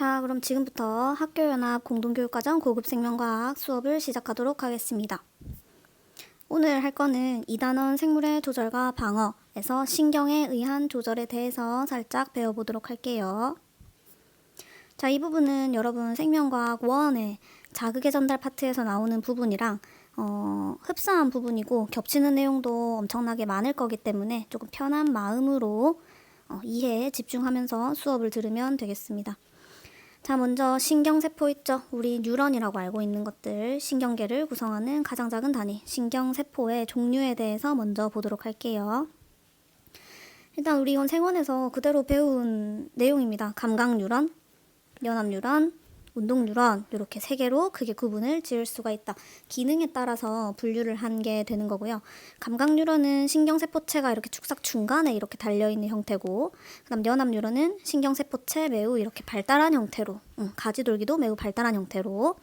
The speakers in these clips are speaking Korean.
자, 그럼 지금부터 학교연합 공동교육과정 고급 생명과학 수업을 시작하도록 하겠습니다. 오늘 할 거는 2단원 생물의 조절과 방어에서 신경에 의한 조절에 대해서 살짝 배워보도록 할게요. 자, 이 부분은 여러분 생명과학 1의 자극의 전달 파트에서 나오는 부분이랑 어, 흡사한 부분이고 겹치는 내용도 엄청나게 많을 거기 때문에 조금 편한 마음으로 어, 이해에 집중하면서 수업을 들으면 되겠습니다. 자, 먼저 신경세포 있죠? 우리 뉴런이라고 알고 있는 것들, 신경계를 구성하는 가장 작은 단위, 신경세포의 종류에 대해서 먼저 보도록 할게요. 일단 우리 이건 생원에서 그대로 배운 내용입니다. 감각뉴런, 연합뉴런, 운동뉴런 이렇게 세 개로 크게 구분을 지을 수가 있다. 기능에 따라서 분류를 한 게 되는 거고요. 감각뉴런은 신경세포체가 이렇게 축삭 중간에 이렇게 달려있는 형태고 그다음 연합뉴런은 신경세포체 매우 이렇게 발달한 형태로 음, 가지돌기도 매우 발달한 형태로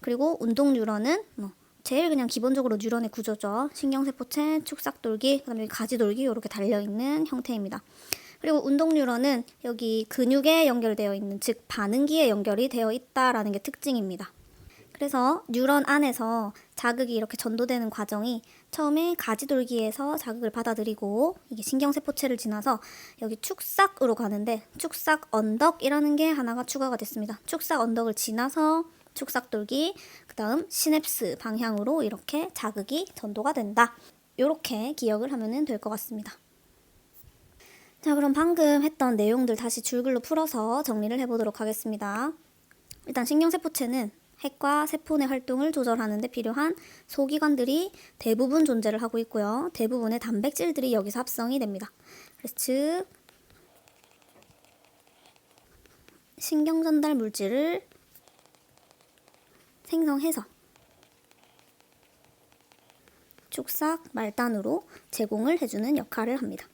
그리고 운동뉴런은 뭐 제일 그냥 기본적으로 뉴런의 구조죠. 신경세포체, 축삭돌기, 그다음에 가지돌기 이렇게 달려있는 형태입니다. 그리고 운동 뉴런은 여기 근육에 연결되어 있는 즉 반응기에 연결이 되어 있다라는 게 특징입니다. 그래서 뉴런 안에서 자극이 이렇게 전도되는 과정이 처음에 가지돌기에서 자극을 받아들이고 이게 신경세포체를 지나서 여기 축삭으로 가는데 축삭 언덕이라는 게 하나가 추가가 됐습니다. 축삭 언덕을 지나서 축삭돌기, 그 다음 시냅스 방향으로 이렇게 자극이 전도가 된다. 이렇게 기억을 하면 될 것 같습니다. 자, 그럼 방금 했던 내용들 다시 줄글로 풀어서 정리를 해보도록 하겠습니다. 일단 신경세포체는 핵과 세포 내 활동을 조절하는 데 필요한 소기관들이 대부분 존재를 하고 있고요. 대부분의 단백질들이 여기서 합성이 됩니다. 그래서 즉 신경 전달 물질을 생성해서 축삭 말단으로 제공을 해주는 역할을 합니다.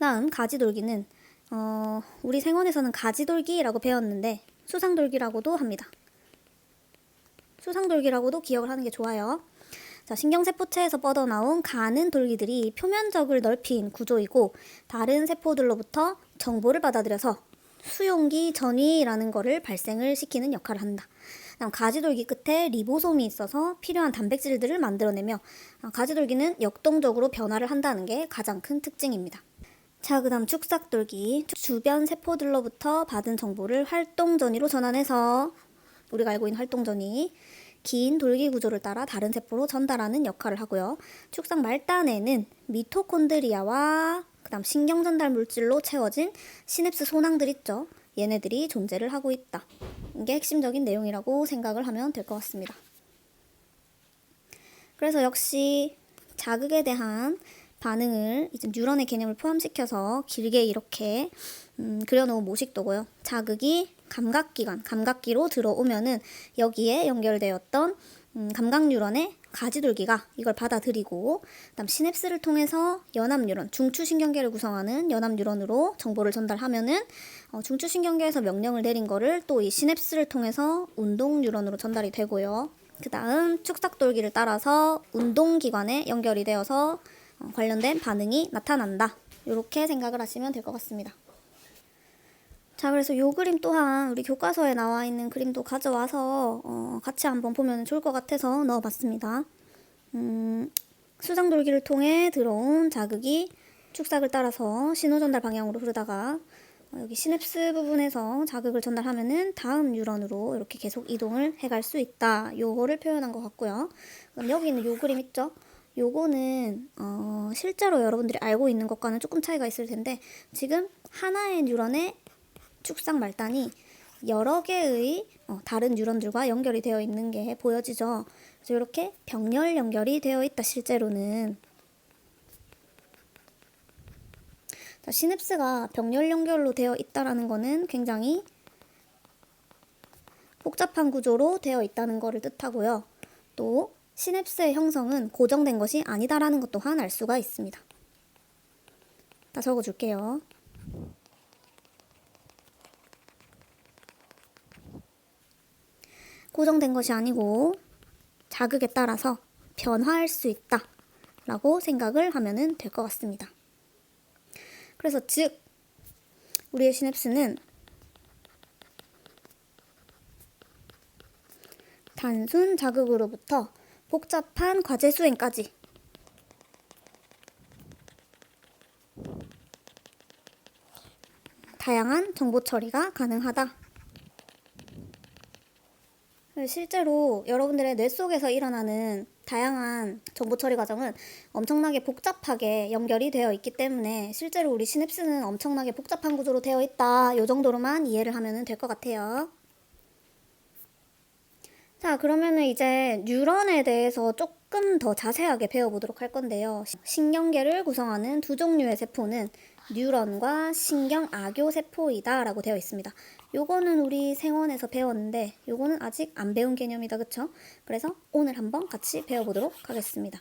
다음 가지돌기는 어, 우리 생원에서는 가지돌기라고 배웠는데 수상돌기라고도 합니다. 수상돌기라고도 기억을 하는 게 좋아요. 자, 신경세포체에서 뻗어나온 가는 돌기들이 표면적을 넓힌 구조이고 다른 세포들로부터 정보를 받아들여서 수용기 전위라는 거를 발생을 시키는 역할을 한다. 가지돌기 끝에 리보솜이 있어서 필요한 단백질들을 만들어내며 아, 가지돌기는 역동적으로 변화를 한다는 게 가장 큰 특징입니다. 자, 그 다음 축삭돌기. 주변 세포들로부터 받은 정보를 활동전이로 전환해서 우리가 알고 있는 활동전이 긴 돌기 구조를 따라 다른 세포로 전달하는 역할을 하고요. 축삭 말단에는 미토콘드리아와 그다음 신경 전달 물질로 채워진 시냅스 소낭들 있죠. 얘네들이 존재를 하고 있다. 이게 핵심적인 내용이라고 생각을 하면 될 것 같습니다. 그래서 역시 자극에 대한 반응을 이제 뉴런의 개념을 포함시켜서 길게 이렇게 음, 그려놓은 모식도고요. 자극이 감각기관, 감각기로 들어오면은 여기에 연결되었던 음, 감각 뉴런의 가지돌기가 이걸 받아들이고 그다음 시냅스를 통해서 연합 뉴런, 중추신경계를 구성하는 연합 뉴런으로 정보를 전달하면은 어, 중추신경계에서 명령을 내린 거를 또 이 시냅스를 통해서 운동 뉴런으로 전달이 되고요. 그 다음 축삭돌기를 따라서 운동기관에 연결이 되어서 어, 관련된 반응이 나타난다. 이렇게 생각을 하시면 될 것 같습니다. 자, 그래서 이 그림 또한 우리 교과서에 나와 있는 그림도 가져와서 어, 같이 한번 보면 좋을 것 같아서 넣어봤습니다. 음, 수상돌기를 통해 들어온 자극이 축삭을 따라서 신호 전달 방향으로 흐르다가 어, 여기 시냅스 부분에서 자극을 전달하면은 다음 뉴런으로 이렇게 계속 이동을 해갈 수 있다. 요거를 표현한 것 같고요. 그럼 여기 있는 요 그림 있죠? 요거는 어, 실제로 여러분들이 알고 있는 것과는 조금 차이가 있을 텐데 지금 하나의 뉴런의 축삭 말단이 여러 개의 어, 다른 뉴런들과 연결이 되어 있는 게 보여지죠. 그래서 이렇게 병렬 연결이 되어 있다 실제로는 자, 시냅스가 병렬 연결로 되어 있다라는 것은 굉장히 복잡한 구조로 되어 있다는 것을 뜻하고요. 또 시냅스의 형성은 고정된 것이 아니다라는 것 또한 알 수가 있습니다. 다 적어줄게요. 고정된 것이 아니고 자극에 따라서 변화할 수 있다. 라고 생각을 하면 될 것 같습니다. 그래서 즉, 우리의 시냅스는 단순 자극으로부터 복잡한 과제 수행까지 다양한 정보 처리가 가능하다. 실제로 여러분들의 뇌 속에서 일어나는 다양한 정보 처리 과정은 엄청나게 복잡하게 연결이 되어 있기 때문에 실제로 우리 시냅스는 엄청나게 복잡한 구조로 되어 있다. 이 정도로만 이해를 하면 될 것 같아요. 자, 그러면은 이제 뉴런에 대해서 조금 더 자세하게 배워보도록 할 건데요. 신경계를 구성하는 두 종류의 세포는 뉴런과 신경악교 세포이다라고 되어 있습니다. 요거는 우리 생원에서 배웠는데 요거는 아직 안 배운 개념이다. 그쵸? 그래서 오늘 한번 같이 배워보도록 하겠습니다.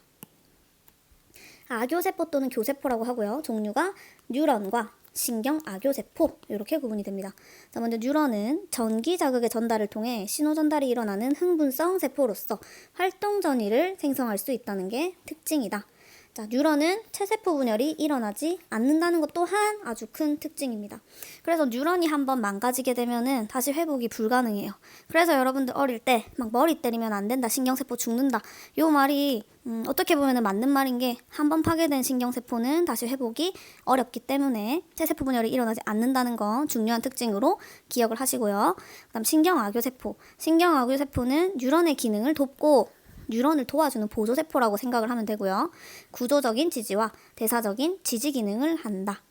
악교세포 또는 교세포라고 하고요. 종류가 뉴런과 신경악교세포 이렇게 구분이 됩니다. 자, 먼저 뉴런은 전기 자극의 전달을 통해 신호 전달이 일어나는 흥분성 세포로서 활동 전이를 생성할 수 있다는 게 특징이다. 자, 뉴런은 체세포 분열이 일어나지 않는다는 것 또한 아주 큰 특징입니다. 그래서 뉴런이 한번 망가지게 되면은 다시 회복이 불가능해요. 그래서 여러분들 어릴 때 막 머리 때리면 안 된다, 신경세포 죽는다. 요 말이 음, 어떻게 보면 맞는 말인 게 한번 파괴된 신경세포는 다시 회복이 어렵기 때문에 체세포 분열이 일어나지 않는다는 건 중요한 특징으로 기억을 하시고요. 그다음 신경악교세포. 신경악교세포는 뉴런의 기능을 돕고 뉴런을 도와주는 보조세포라고 생각을 하면 되고요. 구조적인 지지와 대사적인 지지 기능을 한다.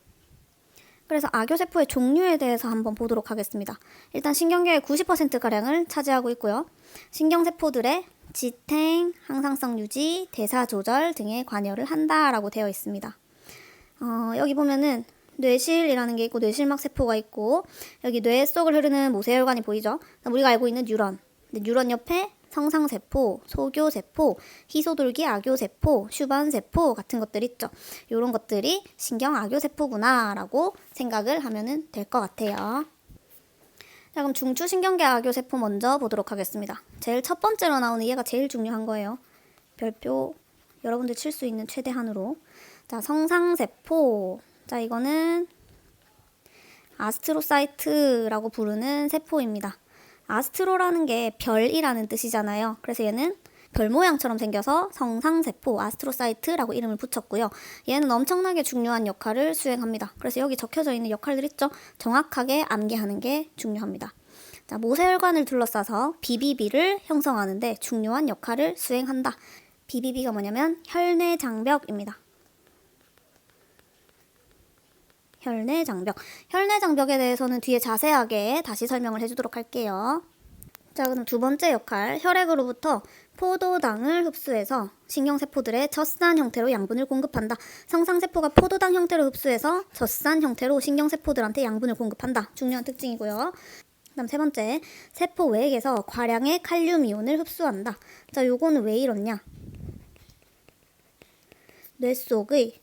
그래서 악교세포의 종류에 대해서 한번 보도록 하겠습니다. 일단 신경계의 90%가량을 차지하고 있고요. 신경세포들의 지탱, 항상성 유지, 대사 조절 등에 관여를 한다라고 되어 있습니다. 어, 여기 보면은 뇌실이라는 게 있고 뇌실막 세포가 있고 여기 뇌 속을 흐르는 모세혈관이 보이죠? 우리가 알고 있는 뉴런. 뉴런 옆에 성상세포, 소교세포, 희소돌기 악교세포, 슈반세포 같은 것들 있죠. 이런 것들이 신경 악교세포구나라고 생각을 하면 될 것 같아요. 자, 그럼 중추신경계 악교세포 먼저 보도록 하겠습니다. 제일 첫 번째로 나오는 얘가 제일 중요한 거예요. 별표 여러분들 칠 수 있는 최대한으로. 자, 성상세포. 자, 이거는 아스트로사이트라고 부르는 세포입니다. 아스트로라는 게 별이라는 뜻이잖아요. 그래서 얘는 별 모양처럼 생겨서 성상세포 아스트로사이트라고 이름을 붙였고요. 얘는 엄청나게 중요한 역할을 수행합니다. 그래서 여기 적혀져 있는 역할들 있죠? 정확하게 암기하는 게 중요합니다. 자, 모세혈관을 둘러싸서 BBB를 형성하는데 중요한 역할을 수행한다. BBB가 뭐냐면 혈내 장벽입니다. 혈내 장벽. 혈내 장벽에 대해서는 뒤에 자세하게 다시 설명을 해주도록 할게요. 자, 그럼 두 번째 역할. 혈액으로부터 포도당을 흡수해서 신경세포들의 젖산 형태로 양분을 공급한다. 성상세포가 포도당 형태로 흡수해서 젖산 형태로 신경세포들한테 양분을 공급한다. 중요한 특징이고요. 그다음 세 번째, 세포 외액에서 과량의 칼륨 이온을 흡수한다. 자, 요거는 왜 이렇냐? 뇌 속의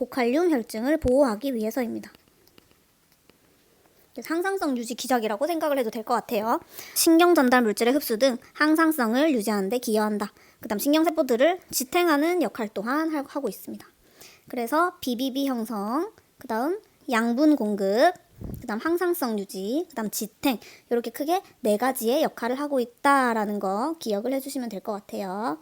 고칼륨 혈증을 보호하기 위해서입니다. 항상성 유지 기작이라고 생각을 해도 될 것 같아요. 신경 전달 물질의 흡수 등 항상성을 유지하는 데 기여한다. 그다음 신경 세포들을 지탱하는 역할 또한 하고 있습니다. 그래서 BBB 형성, 그다음 양분 공급, 그다음 항상성 유지, 그다음 지탱 이렇게 크게 네 가지의 역할을 하고 있다라는 거 기억을 해주시면 될 것 같아요.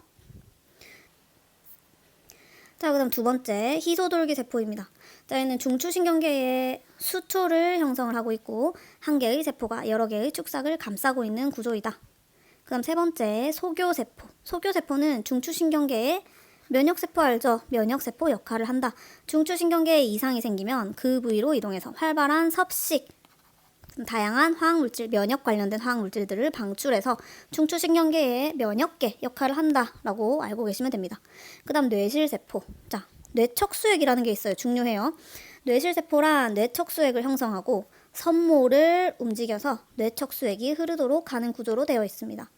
자, 그다음 두 번째 희소돌기 세포입니다. 자, 얘는 중추신경계에 수초를 형성을 하고 있고 한 개의 세포가 여러 개의 축삭을 감싸고 있는 구조이다. 그다음 세 번째 소교세포. 소교세포는 중추신경계에 면역세포 알죠? 면역세포 역할을 한다. 중추신경계에 이상이 생기면 그 부위로 이동해서 활발한 섭식, 다양한 화학물질, 면역 관련된 화학물질들을 방출해서 중추신경계의 면역계 역할을 한다라고 알고 계시면 됩니다. 그 다음 뇌실세포. 자, 뇌척수액이라는 게 있어요. 중요해요. 뇌실세포란 뇌척수액을 형성하고 선모를 움직여서 뇌척수액이 흐르도록 하는 구조로 되어 있습니다.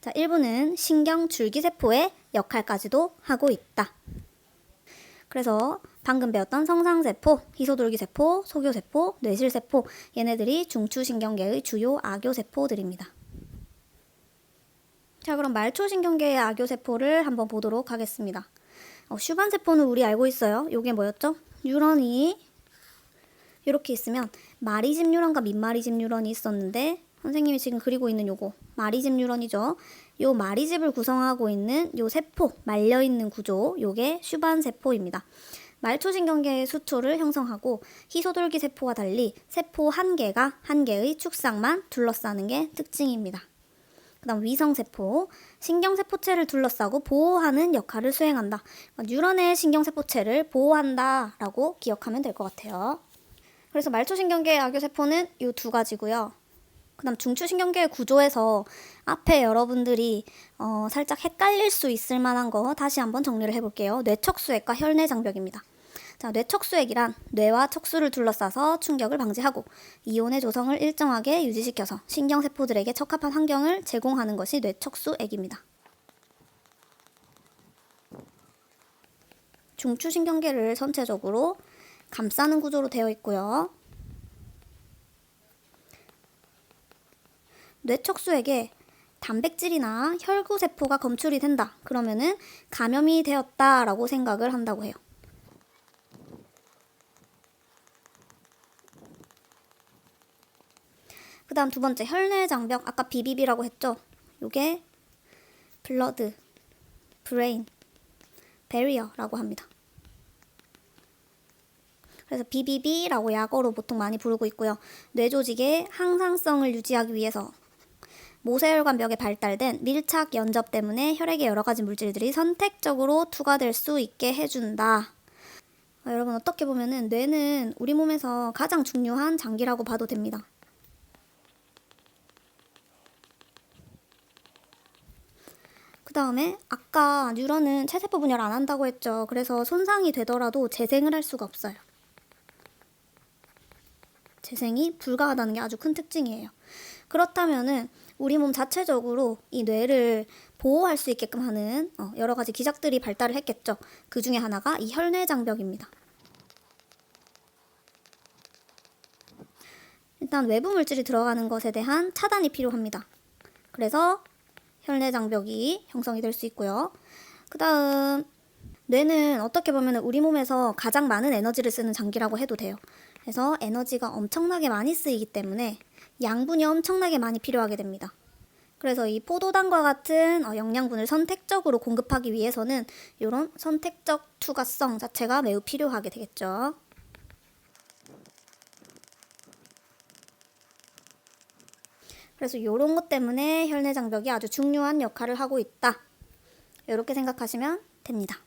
자, 일부는 신경줄기세포의 역할까지도 하고 있다. 그래서 방금 배웠던 성상세포, 희소돌기세포, 소교세포, 뇌실세포 얘네들이 중추신경계의 주요 악교세포들입니다. 자 그럼 말초신경계의 악교세포를 한번 보도록 하겠습니다. 어, 슈반 세포는 우리 알고 있어요. 요게 뭐였죠? 뉴런이 이렇게 있으면 마리집 뉴런과 민마리집 뉴런이 있었는데 선생님이 지금 그리고 있는 요거 마리집 뉴런이죠. 요 마리집을 구성하고 있는 요 세포 말려 있는 구조 요게 슈반 세포입니다. 말초신경계의 수초를 형성하고 희소돌기 세포와 달리 세포 한 개가 한 개의 축상만 둘러싸는 게 특징입니다. 그다음 위성세포, 신경세포체를 둘러싸고 보호하는 역할을 수행한다. 그러니까 뉴런의 신경세포체를 보호한다라고 기억하면 될 것 같아요. 그래서 말초신경계의 악교세포는 이 두 가지고요. 그다음 중추신경계의 구조에서 앞에 여러분들이 어, 살짝 헷갈릴 수 있을 만한 거 다시 한번 정리를 해볼게요. 뇌척수액과 혈내장벽입니다. 자, 뇌척수액이란 뇌와 척수를 둘러싸서 충격을 방지하고 이온의 조성을 일정하게 유지시켜서 신경세포들에게 적합한 환경을 제공하는 것이 뇌척수액입니다. 중추신경계를 전체적으로 감싸는 구조로 되어 있고요. 뇌척수액에 단백질이나 혈구세포가 검출이 된다. 그러면은 감염이 되었다라고 생각을 한다고 해요. 그 다음 두 번째 혈내 장벽 아까 BBB라고 했죠. 요게 블러드, 브레인, 베리어라고 합니다. 그래서 BBB라고 약어로 보통 많이 부르고 있고요. 뇌 조직의 항상성을 유지하기 위해서 모세혈관 벽에 발달된 밀착 연접 때문에 혈액에 여러 가지 물질들이 선택적으로 투과될 수 있게 해준다. 어, 여러분 어떻게 보면은 뇌는 우리 몸에서 가장 중요한 장기라고 봐도 됩니다. 그 다음에 아까 뉴런은 체세포 분열 안 한다고 했죠. 그래서 손상이 되더라도 재생을 할 수가 없어요. 재생이 불가하다는 게 아주 큰 특징이에요. 그렇다면은 우리 몸 자체적으로 이 뇌를 보호할 수 있게끔 하는 어, 여러 가지 기작들이 발달을 했겠죠. 그 중에 하나가 이 혈내장벽입니다. 일단 외부 물질이 들어가는 것에 대한 차단이 필요합니다. 그래서 혈내 장벽이 형성이 될 수 있고요. 그 다음 뇌는 어떻게 보면 우리 몸에서 가장 많은 에너지를 쓰는 장기라고 해도 돼요. 그래서 에너지가 엄청나게 많이 쓰이기 때문에 양분이 엄청나게 많이 필요하게 됩니다. 그래서 이 포도당과 같은 어, 영양분을 선택적으로 공급하기 위해서는 이런 선택적 투과성 자체가 매우 필요하게 되겠죠. 그래서 이런 것 때문에 혈내 장벽이 아주 중요한 역할을 하고 있다. 이렇게 생각하시면 됩니다.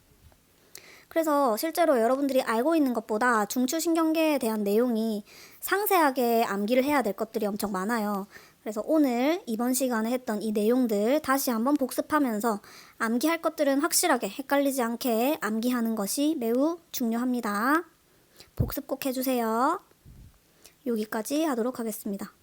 그래서 실제로 여러분들이 알고 있는 것보다 중추신경계에 대한 내용이 상세하게 암기를 해야 될 것들이 엄청 많아요. 그래서 오늘 이번 시간에 했던 이 내용들 다시 한번 복습하면서 암기할 것들은 확실하게 헷갈리지 않게 암기하는 것이 매우 중요합니다. 복습 꼭 해주세요. 여기까지 하도록 하겠습니다.